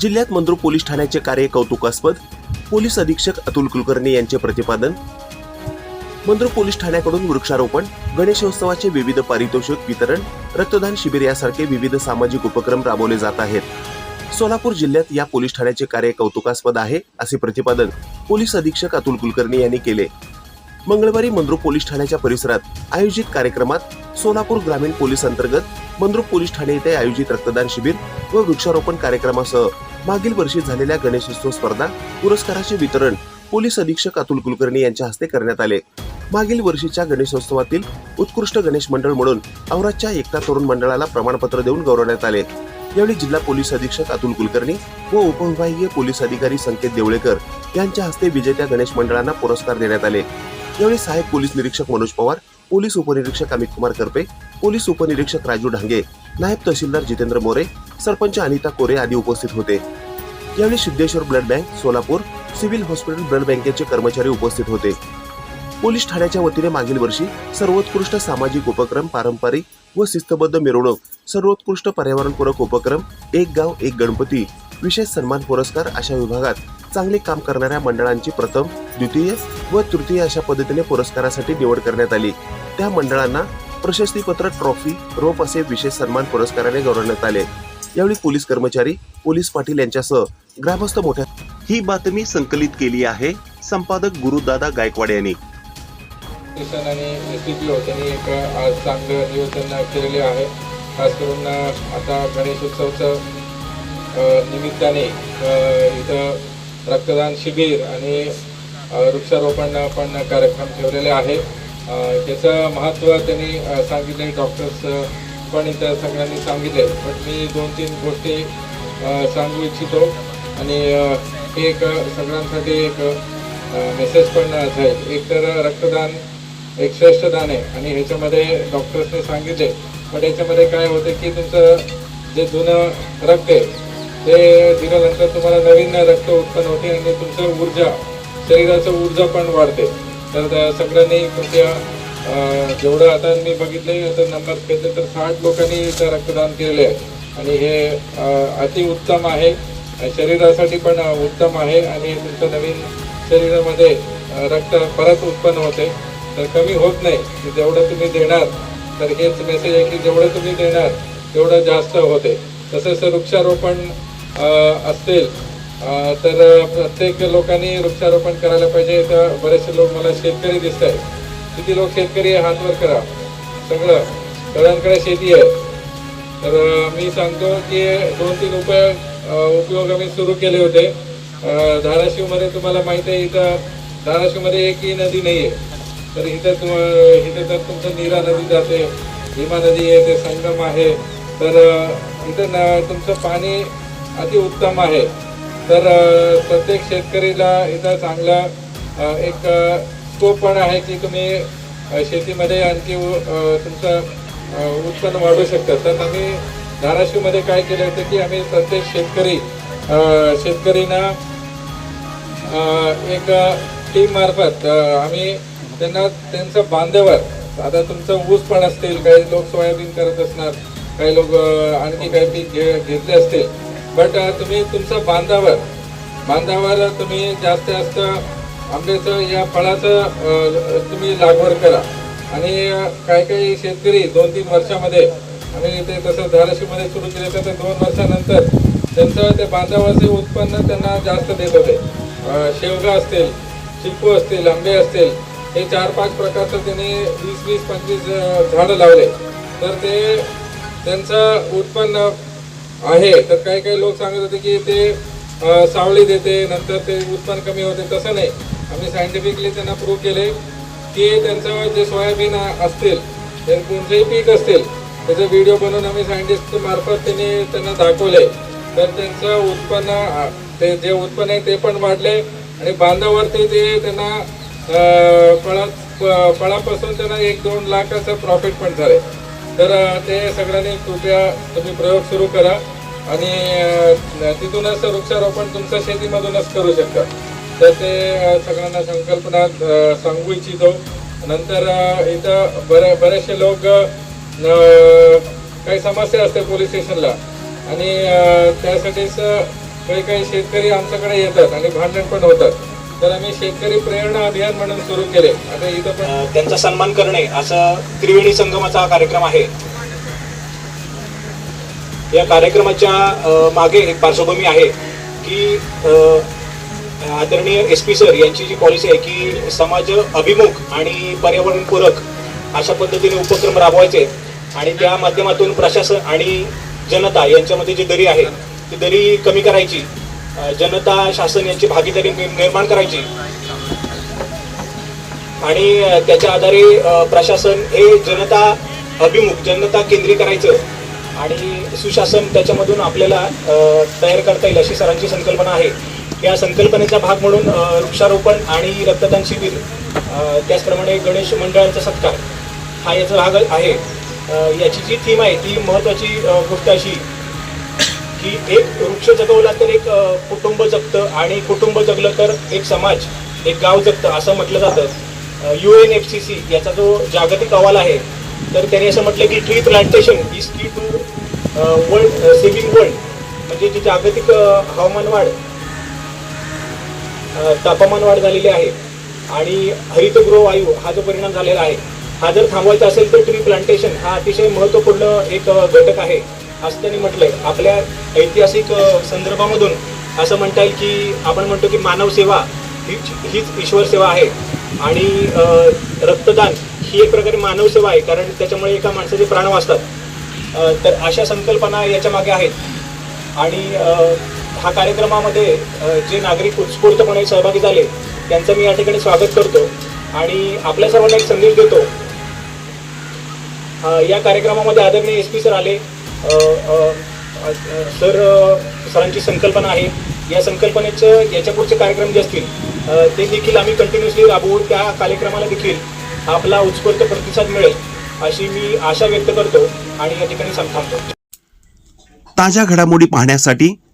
जिल्ह्यात मंद्रुप पोलीस ठाण्याचे कार्य कौतुकास्पद पोलीस अधीक्षक अतुल कुलकर्णी यांचे प्रतिपादन मंद्रुप पोलीस ठाण्याकडून वृक्षारोपण गणेशोत्सवाचे विविध पारितोषिक वितरण रक्तदान शिबिर यासारखे विविध सामाजिक उपक्रम राबवले जात आहेत. सोलापूर जिल्ह्यात या पोलीस ठाण्याचे कार्य कौतुकास्पद आहे असे प्रतिपादन पोलीस अधीक्षक अतुल कुलकर्णी यांनी केले. मंगळवारी मंद्रुप पोलीस ठाण्याच्या परिसरात आयोजित कार्यक्रमात सोलापूर ग्रामीण पोलीस अंतर्गत मंद्रुप पोलीस ठाणे येथे आयोजित रक्तदान शिबिर व वृक्षारोपण कार्यक्रमासह मागील वर्षी झालेल्या गणेशोत्सव स्पर्धा पुरस्काराचे वितरण पोलीस अधीक्षक अतुल कुलकर्णी यांच्या हस्ते करण्यात आले. मागील वर्षीच्या गणेशोत्सवातील उत्कृष्ट गणेश मंडळ म्हणून औराच्या एकता तरुण मंडळाला प्रमाणपत्र देऊन गौरवण्यात आले. यावेळी जिल्हा पोलीस अधीक्षक अतुल कुलकर्णी व उपविभागीय पोलीस अधिकारी संकेत देवळेकर यांच्या हस्ते विजेत्या गणेश मंडळांना पुरस्कार देण्यात आले. यावेळी सहाय्यक पोलीस निरीक्षक मनोज पवार पोलीस उपनिरीक्षक अमित कुमार करपे पोलीस उपनिरीक्षक राजू ढांगे नायब तहसीलदार जितेंद्र मोरे सरपंच अनिता कोरे आदी उपस्थित होते. यावेळी Siddheshwar blood bank Solapur civil hospital blood बँकेचे कर्मचारी उपस्थित होते. पोलीस ठाण्याच्या वतीने मागील वर्षी सर्वोत्कृष्ट सामाजिक उपक्रम पारंपरिक व शिस्तबद्ध मिरवणूक सर्वोत्कृष्ट पर्यावरणपूरक उपक्रम एक गाव एक गणपती विशेष सन्मान पुरस्कार अशा विभागात चांगले काम करणाऱ्या मंडळांची प्रथम द्वितीय व तृतीय अशा पद्धतीने पुरस्कारासाठी निवड करण्यात आली. त्या मंडळांना प्रशस्तीपत्र ट्रॉफी रोप असे विशेष सन्मान पुरस्काराने गौरवण्यात आले. यावेळी पोलीस कर्मचारी पोलीस पाटील यांच्यासह ग्रामस्थ मोठ्या ही बातमी संकलित केली आहे संपादक गुरुदादा गायकवाड यांनी. आणि एस पी त्यांनी एक आज चांगलं नियोजन केलेले आहे. खास करून आता गणेशोत्सवचं निमित्ताने इथं रक्तदान शिबिर आणि वृक्षारोपण पण कार्यक्रम ठेवलेले आहे. त्याचं महत्त्व त्यांनी सांगितले डॉक्टर्स पण इथं सगळ्यांनी सांगितले पण मी दोन तीन गोष्टी सांगू इच्छितो. आणि हे एक सगळ्यांसाठी एक मेसेज पण जाईल एक तर रक्तदान एक श्रेष्ठ दान आहे. आणि ह्याच्यामध्ये डॉक्टर्सने सांगितले. पण याच्यामध्ये काय होते की तुमचं जे जुनं रक्त आहे ते दिल्यानंतर तुम्हाला नवीन रक्त उत्पन्न होते आणि तुमचं ऊर्जा शरीराचं ऊर्जा पण वाढते. तर त्या सगळ्यांनी तुमच्या जेवढं आता मी बघितलंही आता नंबर घेतलं तर साठ लोकांनी इथं रक्तदान केले आहे. आणि हे अतिउत्तम आहे. शरीरासाठी पण उत्तम आहे. आणि तुमचं नवीन शरीरामध्ये रक्त परत उत्पन्न होते. तर कमी होत नाही. जेवढं तुम्ही देणार तर हेच मेसेज आहे की जेवढं तुम्ही देणार तेवढं जास्त होते. तसंच वृक्षारोपण असतील तर प्रत्येक लोकांनी वृक्षारोपण करायला पाहिजे. तर बरेचसे लोक मला शेतकरी दिसत आहेत किती लोक शेतकरी आहे हातवर करा. सगळं. सगळ्यांकडे शेती आहे. तर मी सांगतो की दोन तीन उपाय उपयोग आम्ही सुरू केले होते. धाराशिवमध्ये तुम्हाला माहिती आहे इथं धाराशिवमध्ये एकही नदी नाही आहे तर इथं तुम इथं तर तुमचं नीरा नदी जाते भीमा नदी आहे ते संगम आहे. तर इथं न तुमचं पाणी अतिउत्तम आहे. तर प्रत्येक शेतकरीला इथं चांगला एक स्कोप पण आहे की तुम्ही शेतीमध्ये आणखी तुमचं उत्पन्न वाढवू शकता. तर आम्ही धाराशिवमध्ये काय केलं होतं की आम्ही प्रत्येक शेतकरी शेतकरींना एक टीम मार्फत आम्ही त्यांना त्यांचं बांधावर आता तुमचं ऊस पण असतील काही लोक सोयाबीन करत असणार काही लोक आणखी काही पीक घे घेतले असतील. बट तुम्ही तुमचं बांधावर बांधावर तुम्ही जास्तीत जास्त आंब्याचं या फळाचं तुम्ही लागवड करा. आणि काही काही शेतकरी दोन तीन वर्षामध्ये आम्ही ते तसं धाराशिवमध्ये सुरू केले तर दोन वर्षानंतर त्यांचं ते बांधावरचे उत्पन्न त्यांना जास्त देत होते. शेवगा असतील चिकू असतील आंबे असतील हे चार पाच प्रकारचं त्यांनी वीस वीस पंचवीस झाडं लावले. तर ते त्यांचं उत्पन्न आहे. तर काही काही लोक सांगत होते की ते सावळी देते नंतर ते उत्पन्न कमी होते. तसं नाही. आम्ही सायंटिफिकली त्यांना प्रूव्ह केले की त्यांचं जे सोयाबीन असतील ते कोणतेही पीक असतील त्याचे व्हिडिओ बनवून आम्ही सायंटिस्ट मार्फत त्यांनी त्यांना दाखवले तर त्यांचं उत्पन्न ते जे उत्पन्न आहे ते पण वाढले आणि बांधावरती ते त्यांना फळात फळा फळापासून त्यांना एक दोन लाखाचं प्रॉफिट पण झाले तर ते सगळ्यांनी कृपया तुम्ही प्रयोग सुरू करा आणि तिथूनच वृक्षारोपण तुमचं शेतीमधूनच करू शकता. तर ते सगळ्यांना संकल्पना सांगू इच्छितो नंतर इथं बरे बरेचसे लोक काही समस्या असते पोलीस स्टेशनला. आणि त्यासाठीच काही काही शेतकरी आमच्याकडे येतात आणि भांडण पण होतात. तर आम्ही शेतकरी प्रेरणा अभियान म्हणून सुरू केले. आता इथं पण त्यांचा सन्मान करणे असा त्रिवेणी संगमाचा हा कार्यक्रम आहे. या कार्यक्रमाच्या मागे एक पार्श्वभूमी आहे की आदरणीय एस पी सर यांची जी पॉलिसी आहे की समाज अभिमुख आणि पर्यावरणपूरक अशा पद्धतीने उपक्रम राबवायचे आणि त्या माध्यमातून प्रशासन आणि जनता यांच्यामध्ये जी दरी आहे ती दरी कमी करायची जनता शासन यांची भागीदारी निर्माण करायची. आणि त्याच्या आधारे प्रशासन हे जनता अभिमुख जनता केंद्री करायचं आणि सुशासन त्याच्यामधून आपल्याला तयार करता येईल अशी सरांची संकल्पना आहे. या संकल्पनेचा भाग म्हणून वृक्षारोपण आणि रक्तदान शिबिर त्याचप्रमाणे गणेश मंडळांचा सत्कार हा याचा भाग आहे. याची जी थीम आहे ती महत्त्वाची गोष्ट अशी की एक वृक्ष जगवला तर एक कुटुंब जगतं आणि कुटुंब जगलं तर एक समाज एक गाव जगतं असं म्हटलं जातं. U N F C C याचा जो जागतिक अहवाल आहे तर त्यांनी असं म्हटलं की ट्री प्लांटेशन इज की टू वर्ल्ड सेव्हिंग वर्ल्ड म्हणजे जी जागतिक हवामान वाढ तापमान वाढ झालेली आहे आणि हरितगृह वायू हा जो परिणाम झालेला आहे हा जर थांबवायचा असेल तर ट्री प्लांटेशन हा अतिशय महत्त्वपूर्ण एक घटक आहे. असं त्यांनी म्हटलंय. आपल्या ऐतिहासिक संदर्भामधून असं म्हणता येईल की आपण म्हणतो की मानव सेवा हीच हीच ईश्वर सेवा आहे. आणि रक्तदान ही एक प्रकारे मानव सेवा आहे कारण त्याच्यामुळे एका माणसाचे प्राण वाचतात. तर अशा संकल्पना याच्या मागे आहेत. आणि हा कार्यक्रमामध्ये जे नागरिक उत्स्फूर्तपणे सहभागी झाले त्यांचं मी या ठिकाणी स्वागत करतो आणि आपल्या सर्वांना एक संदेश देतो. या कार्यक्रमामध्ये आदरणीय एस पी सर आले. सर सरांची संकल्पना आहे. या संकल्पनेचं याच्या पुढचे कार्यक्रम जे असतील ते देखील आम्ही कंटिन्युअसली राबवू. त्या कार्यक्रमाला देखील आपला उत्स्फूर्त प्रतिसाद मिळेल अशी मी आशा व्यक्त करतो आणि या ठिकाणी सं- थांबतो. ताज्या घडामोडी पाहण्यासाठी